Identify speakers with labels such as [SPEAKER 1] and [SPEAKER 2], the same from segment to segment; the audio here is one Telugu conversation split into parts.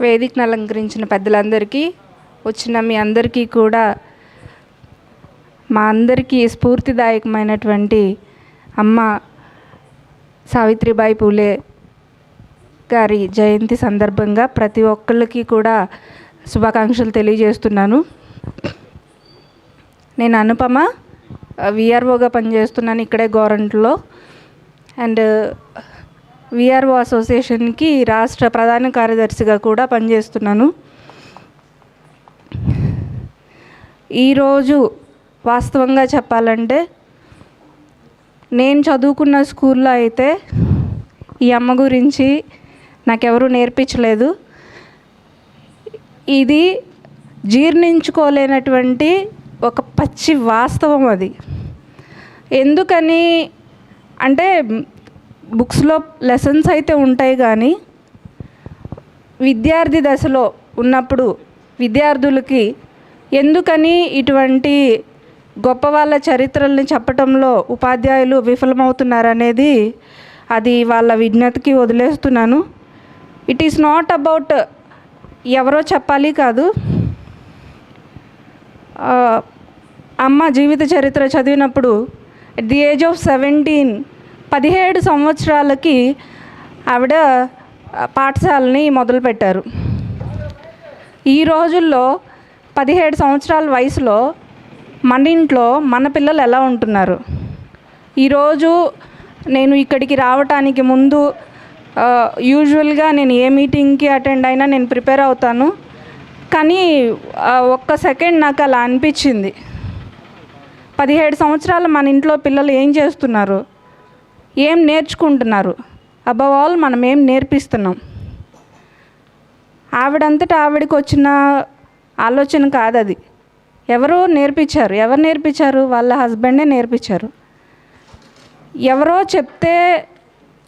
[SPEAKER 1] వేదికను అలంకరించిన పెద్దలందరికీ వచ్చిన మీ అందరికీ కూడా మా అందరికీ స్ఫూర్తిదాయకమైనటువంటి అమ్మ సావిత్రిబాయి పూలే గారి జయంతి సందర్భంగా ప్రతి ఒక్కళ్ళకి కూడా శుభాకాంక్షలు తెలియజేస్తున్నాను. నేను అనుపమ విఆర్ఓగా పనిచేస్తున్నాను ఇక్కడే గోరంట్లో అండ్ విఆర్ఓ అసోసియేషన్కి రాష్ట్ర ప్రధాన కార్యదర్శిగా కూడా పనిచేస్తున్నాను. ఈరోజు వాస్తవంగా చెప్పాలంటే నేను చదువుకున్న స్కూల్లో అయితే ఈ అమ్మ గురించి నాకెవరూ నేర్పించలేదు. ఇది జీర్ణించుకోలేనటువంటి ఒక పచ్చి వాస్తవం అది. ఎందుకని అంటే బుక్స్లో లెసన్స్ అయితే ఉంటాయి కానీ విద్యార్థి దశలో ఉన్నప్పుడు విద్యార్థులకి ఎందుకని ఇటువంటి గొప్ప వాళ్ళ చరిత్రల్ని చెప్పటంలో ఉపాధ్యాయులు విఫలమవుతున్నారనేది అది వాళ్ళ విజ్ఞతకి వదిలేస్తున్నాను. ఇట్ ఈస్ నాట్ అబౌట్ ఎవరో చెప్పాలి కాదు. అమ్మ జీవిత చరిత్ర చదివినప్పుడు at the age of seventeen పదిహేడు సంవత్సరాలకి ఆవిడ పాఠశాలని మొదలుపెట్టారు. ఈ రోజుల్లో పదిహేడు సంవత్సరాల వయసులో మన ఇంట్లో మన పిల్లలు ఎలా ఉంటున్నారు? ఈరోజు నేను ఇక్కడికి రావటానికి ముందు యూజువల్గా నేను ఏ మీటింగ్కి అటెండ్ అయినా నేను ప్రిపేర్ అవుతాను. కానీ ఒక్క సెకండ్ నాకు అలా అనిపించింది. పదిహేడు సంవత్సరాలు మన ఇంట్లో పిల్లలు ఏం చేస్తున్నారు? ఏం నేర్చుకుంటున్నారు? అబవ్ ఆల్ మనం ఏం నేర్పిస్తున్నాం? ఆవిడంతటా ఆవిడకి వచ్చిన ఆలోచన కాదు అది ఎవరో నేర్పించారు. ఎవరు నేర్పించారు? వాళ్ళ హస్బెండే నేర్పించారు. ఎవరో చెప్తే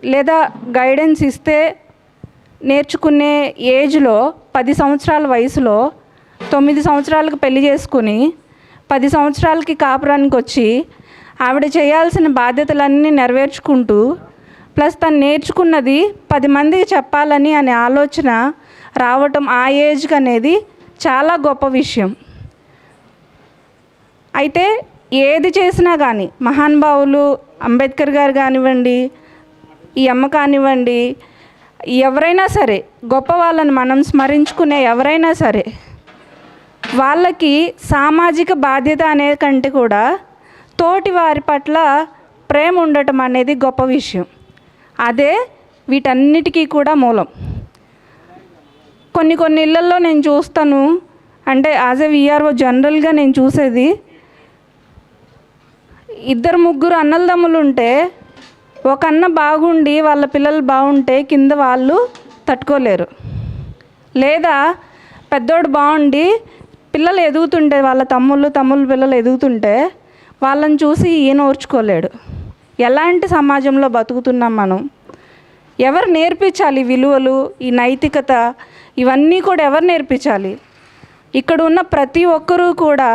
[SPEAKER 1] లేదా గైడెన్స్ ఇస్తే నేర్చుకునే ఏజ్లో పది సంవత్సరాల వయసులో తొమ్మిది సంవత్సరాలకు పెళ్ళి చేసుకుని పది సంవత్సరాలకి కాపురానికి వచ్చి ఆవిడ చేయాల్సిన బాధ్యతలన్నీ నెరవేర్చుకుంటూ ప్లస్ తను నేర్చుకున్నది పది మందికి చెప్పాలని అనే ఆలోచన రావటం ఆ ఏజ్కి అనేది చాలా గొప్ప విషయం. అయితే ఏది చేసినా కానీ మహానుభావులు అంబేద్కర్ గారు కానివ్వండి ఈ అమ్మ కానివ్వండి ఎవరైనా సరే గొప్ప వాళ్ళని మనం స్మరించుకునే ఎవరైనా సరే వాళ్ళకి సామాజిక బాధ్యత అనే కంటే కూడా తోటి వారి పట్ల ప్రేమ ఉండటం అనేది గొప్ప విషయం. అదే వీటన్నిటికీ కూడా మూలం. కొన్ని కొన్ని ఇళ్ళల్లో నేను చూస్తాను. అంటే యాజ్ ఎ విఆర్ఓ జనరల్గా నేను చూసేది ఇద్దరు ముగ్గురు అన్నలదమ్ములు ఉంటే ఒక అన్న బాగుండి వాళ్ళ పిల్లలు బాగుంటే కింద వాళ్ళు తట్టుకోలేరు. లేదా పెద్దోడు బాగుండి పిల్లలు ఎదుగుతుంటే వాళ్ళ తమ్ముళ్ళు తమ్ముళ్ళ పిల్లలు ఎదుగుతుంటే వాళ్ళని చూసి ఈయన ఓర్చుకోలేడు. ఎలాంటి సమాజంలో బతుకుతున్నాం మనం? ఎవరు నేర్పించాలి విలువలు ఈ నైతికత? ఇవన్నీ కూడా ఎవరు నేర్పించాలి? ఇక్కడ ఉన్న ప్రతి ఒక్కరూ కూడా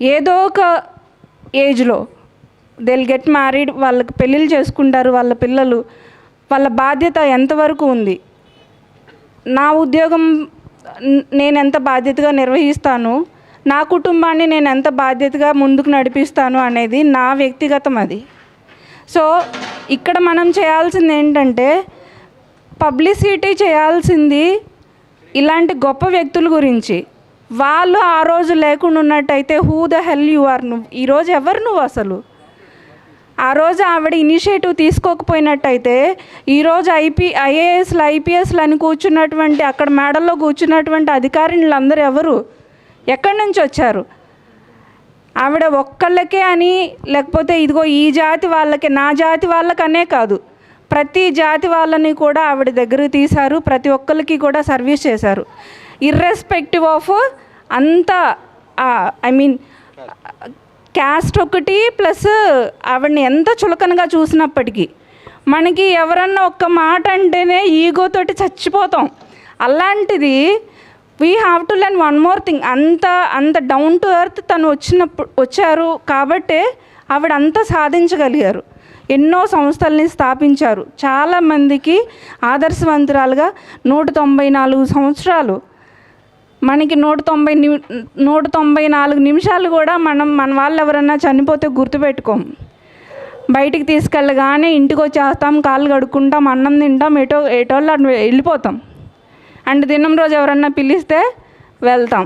[SPEAKER 1] ఏదో ఒక ఏజ్లో దెల్ గెట్ మ్యారీడ్ వాళ్ళకి పెళ్ళిళ్ళు చేసుకుంటారు వాళ్ళ పిల్లలు వాళ్ళ బాధ్యత ఎంతవరకు ఉంది? నా ఉద్యోగం నేను ఎంత బాధ్యతగా నిర్వహిస్తాను? నా కుటుంబాన్ని నేను ఎంత బాధ్యతగా ముందుకు నడిపిస్తాను అనేది నా వ్యక్తిగతం అది. సో ఇక్కడ మనం చేయాల్సింది ఏంటంటే పబ్లిసిటీ చేయాల్సింది ఇలాంటి గొప్ప వ్యక్తుల గురించి. వాళ్ళు ఆ రోజు లేకుండా ఉన్నట్టయితే who the hell you are నువ్వు? ఈరోజు ఎవరు నువ్వు అసలు? ఆ రోజు ఆవిడ ఇనిషియేటివ్ తీసుకోకపోయినట్టయితే ఈరోజు ఐపీ ఐఏఎస్లు ఐపీఎస్లు అని కూర్చున్నటువంటి అక్కడ మేడల్లో కూర్చున్నటువంటి అధికారులు అందరూ ఎవరు? ఎక్కడి నుంచి వచ్చారు? ఆవిడ ఒక్కళ్ళకే అని లేకపోతే ఇదిగో ఈ జాతి వాళ్ళకి నా జాతి వాళ్ళకనే కాదు. ప్రతి జాతి వాళ్ళని కూడా ఆవిడ దగ్గర తీశారు ప్రతి ఒక్కరికి కూడా సర్వీస్ చేశారు. ఇర్రెస్పెక్టివ్ ఆఫ్ అంత ఐ మీన్ క్యాస్ట్ ఒకటి ప్లస్ ఆవిడని ఎంత చులకనగా చూసినప్పటికీ మనకి ఎవరన్నా ఒక్క మాట అంటేనే ఈగోతోటి చచ్చిపోతాం. అలాంటిది we have to learn one more thing అంత అంత డౌన్ టు ఎర్త్ తను వచ్చినప్పుడు వచ్చారు కాబట్టే ఆవిడ అంతా సాధించగలిగారు. ఎన్నో సంస్థల్ని స్థాపించారు. చాలామందికి ఆదర్శవంతురాలుగా నూట తొంభై నాలుగు సంవత్సరాలు. మనకి నూట తొంభై ని నూట తొంభై నాలుగు నిమిషాలు కూడా మనం మన వాళ్ళు ఎవరన్నా చనిపోతే గుర్తుపెట్టుకోం. బయటికి తీసుకెళ్ళగానే ఇంటికి వచ్చేస్తాం కాళ్ళు కడుక్కుంటాం అన్నం తింటాం ఎటో ఎటోళ్ళు అటు వెళ్ళిపోతాం. అండ్ దినం రోజు ఎవరన్నా పిలిస్తే వెళ్తాం.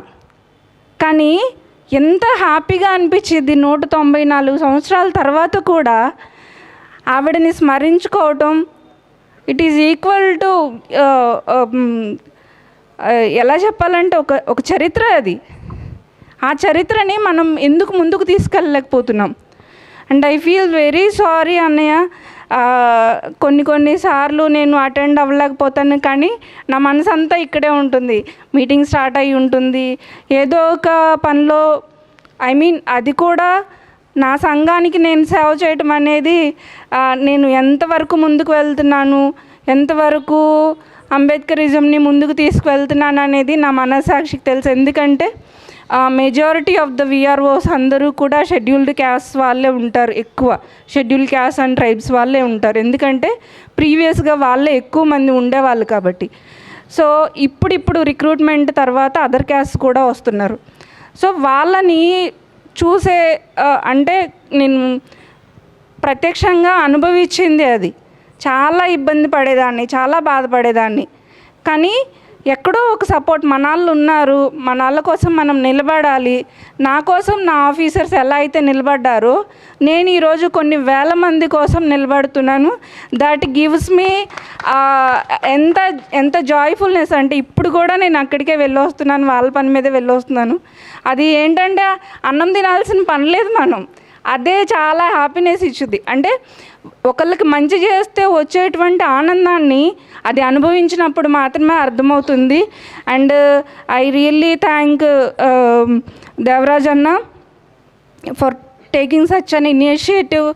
[SPEAKER 1] కానీ ఎంత హ్యాపీగా అనిపించింది నూట తొంభై నాలుగు సంవత్సరాల తర్వాత కూడా ఆవిడని స్మరించుకోవటం. ఇట్ ఈజ్ ఈక్వల్ టు ఎలా చెప్పాలంటే ఒక ఒక చరిత్ర అది. ఆ చరిత్రని మనం ఎందుకు ముందుకు తీసుకెళ్ళలేకపోతున్నాం. And I feel very sorry అన్నయ్య. కొన్ని కొన్ని సార్లు నేను అటెండ్ అవ్వలేకపోతాను కానీ నా మనసు అంతా ఇక్కడే ఉంటుంది. మీటింగ్ స్టార్ట్ అయి ఉంటుంది. ఏదో ఒక పనిలో ఐ మీన్ అది కూడా నా సంఘానికి నేను సేవ చేయటం అనేది నేను ఎంతవరకు ముందుకు వెళ్తున్నాను ఎంతవరకు అంబేద్కరిజంని ముందుకు తీసుకువెళ్తున్నాను అనేది నా మనసాక్షికి తెలుసు. ఎందుకంటే మెజారిటీ ఆఫ్ ద విఆర్ఓస్ అందరూ కూడా షెడ్యూల్డ్ క్యాస్ట్ వాళ్ళే ఉంటారు ఎక్కువ. షెడ్యూల్డ్ క్యాస్ట్ అండ్ ట్రైబ్స్ వాళ్ళే ఉంటారు. ఎందుకంటే ప్రీవియస్గా వాళ్ళే ఎక్కువ మంది ఉండేవాళ్ళు కాబట్టి. సో ఇప్పుడిప్పుడు రిక్రూట్మెంట్ తర్వాత అదర్ క్యాస్ట్ కూడా వస్తున్నారు. సో వాళ్ళని చూసే అంటే నేను ప్రత్యక్షంగా అనుభవించింది అది. చాలా ఇబ్బంది పడేదాన్ని చాలా బాధపడేదాన్ని. కానీ ఎక్కడో ఒక సపోర్ట్ మనాళ్ళు ఉన్నారు. మనాళ్ళ కోసం మనం నిలబడాలి. నా కోసం నా ఆఫీసర్స్ ఎలా అయితే నిలబడ్డారో నేను ఈరోజు కొన్ని వేల మంది కోసం నిలబడుతున్నాను. దట్ గివ్స్ మీ ఎంత ఎంత జాయ్ఫుల్నెస్ అంటే ఇప్పుడు కూడా నేను అక్కడికే వెళ్ళొస్తున్నాను. వాళ్ళ పని మీదే వెళ్ళొస్తున్నాను. అది ఏంటంటే అన్నం తినాల్సిన పని లేదు మనం. అదే చాలా హ్యాపీనెస్ ఇచ్చుద్ది. అంటే ఒకళ్ళకి మంచి చేస్తే వచ్చేటువంటి ఆనందాన్ని అది అనుభవించినప్పుడు మాత్రమే అర్థమవుతుంది. And I really thank Devaraj అన్న for taking such an initiative.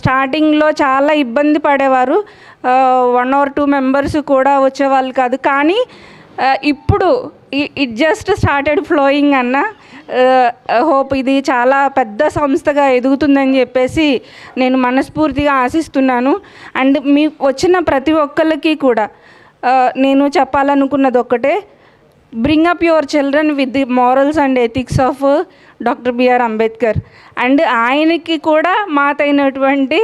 [SPEAKER 1] స్టార్టింగ్లో చాలా ఇబ్బంది పడేవారు. వన్ ఆర్ టూ మెంబర్స్ కూడా వచ్చేవాళ్ళు కాదు. కానీ ఇప్పుడు ఇట్ జస్ట్ స్టార్టెడ్ ఫ్లోయింగ్ అన్న. హోప్ ఇది చాలా పెద్ద సంస్థగా ఎదుగుతుందని చెప్పేసి నేను మనస్ఫూర్తిగా ఆశిస్తున్నాను. అండ్ మీ వచ్చిన ప్రతి ఒక్కరికి కూడా నేను చెప్పాలనుకున్నది ఒక్కటే bring up your children with the morals and ethics of doctor BR Ambedkar and ఆయనకి కూడా మాతైనటువంటి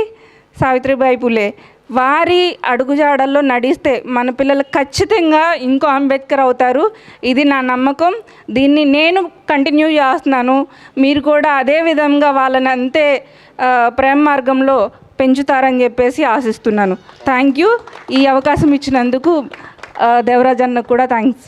[SPEAKER 1] సావిత్రిబాయి పులే వారి అడుగుజాడల్లో నడిస్తే మన పిల్లలు ఖచ్చితంగా ఇంకో అంబేద్కర్ అవుతారు. ఇది నా నమ్మకం. దీన్ని నేను కంటిన్యూ చేస్తున్నాను. మీరు కూడా అదే విధంగా వాళ్ళని అంతే ప్రేమ మార్గంలో పెంచుతారని చెప్పేసి ఆశిస్తున్నాను. Thank you. ఈ అవకాశం ఇచ్చినందుకు దేవరాజన్న కూడా థ్యాంక్స్.